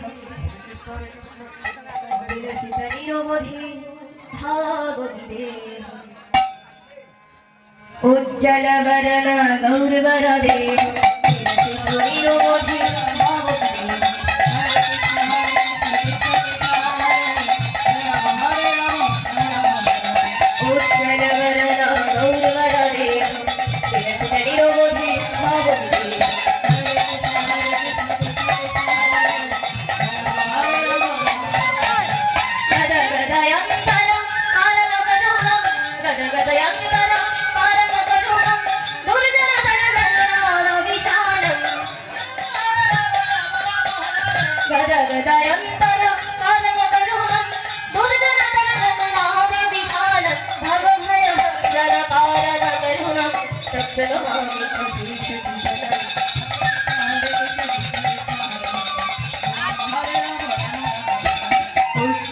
देह विलसित निरोधे भावति देह उज्ज्वल वरण गौरवर देह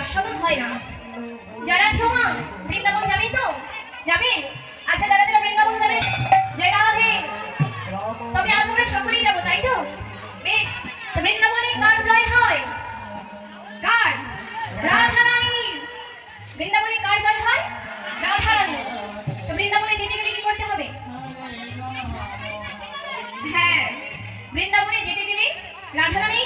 আস্বাদন হয় না। যারা ঠোমা বৃন্দাবন যাবেন তো? যাবেন আচ্ছা যারা যারা বৃন্দাবন যাবেন যে রাধে তবে আজ আমরা সকলেই যাব, তাই তো? বেশ বৃন্দাবনে কার জয় হয়? কার? রাধা রানী বৃন্দাবনে কার জয় হয়? রাধা রানী তো বৃন্দাবনে যেতে গেলে কি করতে হবে? হ্যাঁ বৃন্দাবনে যেতে গেলে রাধা রানী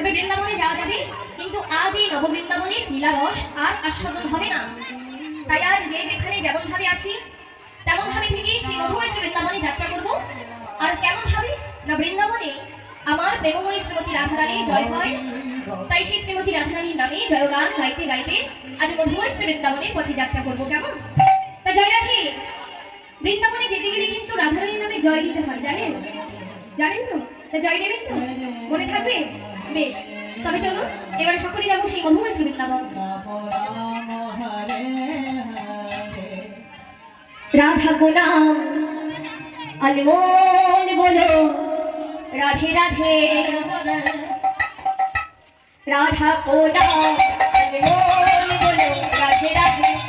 তবে বৃন্দাবনে যাওয়া যাবে, কিন্তু আজ এই নব বৃন্দাবনের লীলারস আর আস্বাদন হবে না। তাই আজ যে যেখানে যেমন ভাবে আছি তেমন ভাবে থেকে সেই মধুময় বৃন্দাবনে যাত্রা করব। আর কেমন ভাবে না বৃন্দাবনে আমার প্রেমময়ী শ্রীমতী রাধারানীর জয় হয়, তাই সেই শ্রীমতী রাধারানীর নামে জয়গান গাইতে গাইতে আজ মধুময় শ্রী বৃন্দাবনের পথে যাত্রা করব। কেমন? তা জয় রাধে। বৃন্দাবনে যেতে গেলে কিন্তু রাধারানীর নামে জয় দিতে হয়, জানেন? জানেন তো? তা জয় দেবেন তো? মনে থাকবে? বেশ, তবে চলো, এবারে সকলে যাব সেই মধুময় শ্রীবৃন্দাবন রাধা গোলাম আলমোল বলো, রাধে রাধে। রাধা গোলাম আলমোল বলো, রাধে রাধে।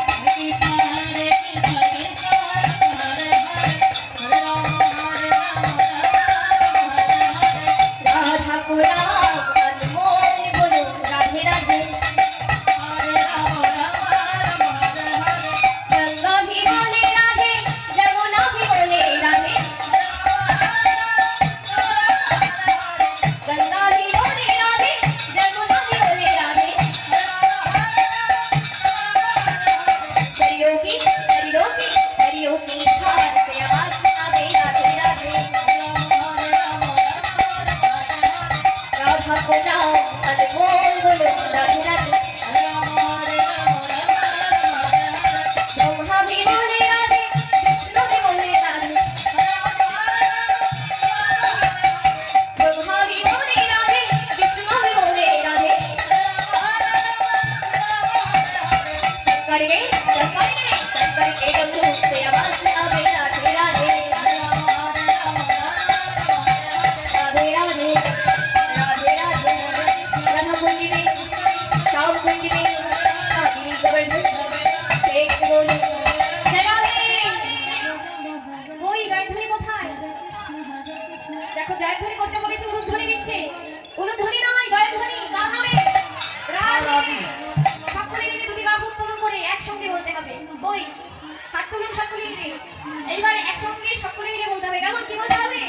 এইবার একসঙ্গে সকলে মিলে বলতে হবে। কেমন, কি বলতে হবে?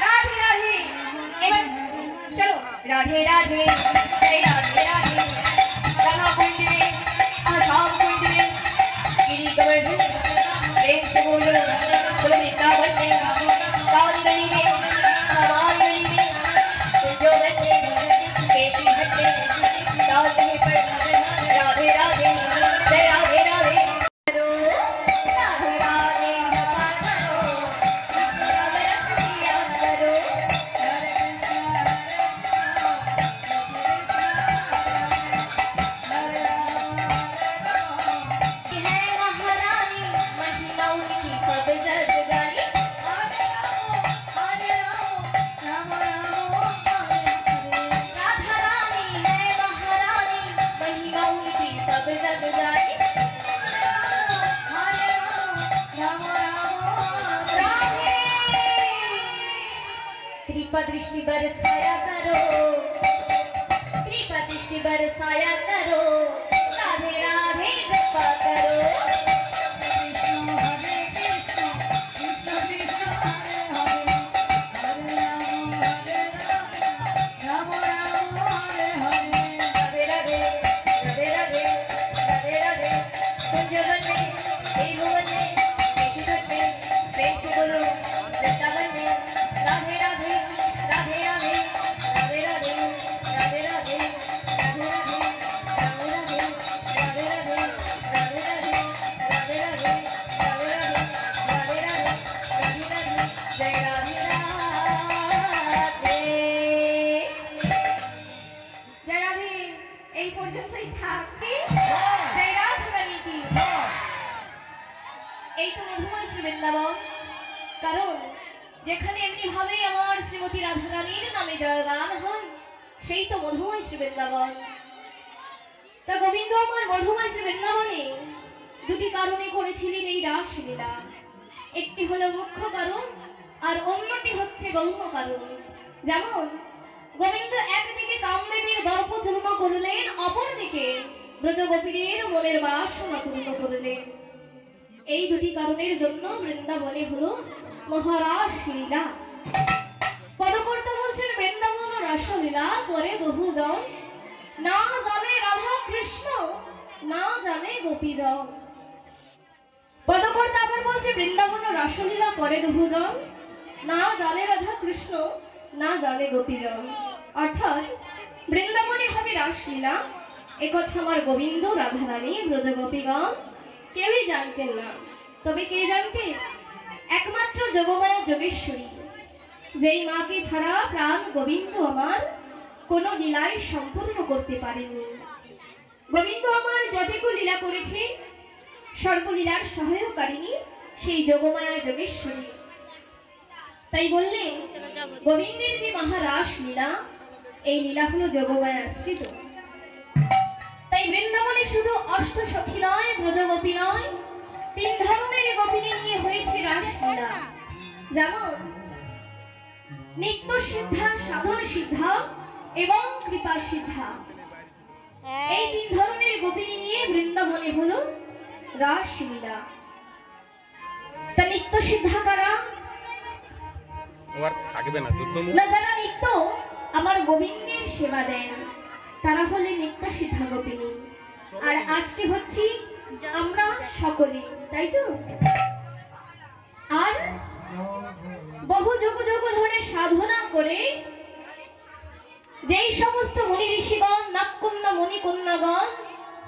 রাধে রাধে। এবার চলো। রাধে রাধে। बरसाया करो कृपा दृष्टि बरसाया करो राधे राधे जपा करो कुंजवन में এই পর্যন্তই থাকবে এই তো মধুময় বৃন্দাবন কারণ, যেখানে এমনি ভাবে আমার তো গোবিন্দ আমার মধুময় বৃন্দাবনে দুটি কারণে করেছিলেন এই রাসলীলা। একটি হলো মুখ্য কারণ আর অন্যটি হচ্ছে গৌণ কারণ যেমন, গোবিন্দ একদিকে কামদেবীর গর্ভ চূর্ণ করলেন, অপরদিকে ব্রজগোপীদের মনের বাসনা পূর্ণ করলেন। এই দুটি কারণের জন্য বৃন্দাবনে হলো মহারাস লীলা পদকর্তা বলছেন, বৃন্দাবন রাসলীলা করে বহুজন। না জানে রাধা কৃষ্ণ, না জানে গোপীজন। পদকর্তা আবার বলছে, বৃন্দাবন রাসলীলা করে বহুজন। না জানে রাধা কৃষ্ণ, না জানে গোপীজন। অর্থাৎ বৃন্দাবনে হবে রাসলীলা একথা আমার গোবিন্দ রাধারানী, ব্রজগোপীগণ কেউই জানতেন না। তবে কে জানতে? একমাত্র যোগমায়া যোগেশ্বরী, যেই মাকে ছাড়া প্রাণ গোবিন্দ আমার কোনো লীলায় সম্পূর্ণ করতে পারেননি। গোবিন্দ আমার যতটুকু লীলা করেছে, সর্বলীলার সহায়কারিণী সেই যোগমায়া যোগেশ্বরী। তাই বললেন গোবিন্দের যে মহারাস লীলা, এই লীলা হলো যোগমায় আশ্রিত। তাই বৃন্দাবনে শুধু অষ্ট সখী নয় ব্রজগোপী নয়, তিন ধরনের গোপিনী নিয়ে হয়েছে রাসলীলা যেমন, নিত্য সিদ্ধা, সাধন সিদ্ধা এবং কৃপা সিদ্ধা। এই তিন ধরনের গোপিনী নিয়ে বৃন্দাবনে হলো রাসলীলা তা নিত্য সিদ্ধা কারা? আর থাকবে না যুদ্ধ না যারা নিত্য আমার গোবিন্দের সেবা দেন তারা হলে নিত্য সিদ্ধা গোপিনী আর আজকে হচ্ছি আমরা সকলে তাই তো? আর বহু যুগ যুগ ধরে সাধনা করে যেই সমস্ত মুনি ঋষিগণ নাগকন্যা মণিকন্যাগণ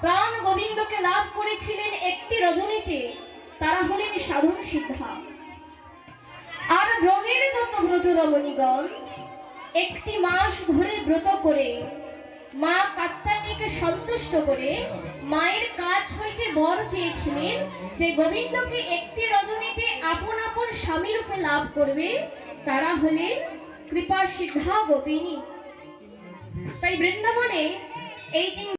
প্রাণ গোবিন্দকে লাভ করেছিলেন একটি রজনীতে তারা হলেন সাধন সিদ্ধা। ব্রজের যত ব্রত রমণীগণ, একটি মাস ধরে ব্রত করে মা কাত্তায়নীকে সন্তুষ্ট করে মায়ের কাজ হইতে বর চেয়েছিলেন যে গোবিন্দকে একটি রজনীতে আপন আপন স্বামী রূপে লাভ করবে, তারা হলেন কৃপা সিদ্ধা গোপিনী। তাই বৃন্দাবনে এই তিন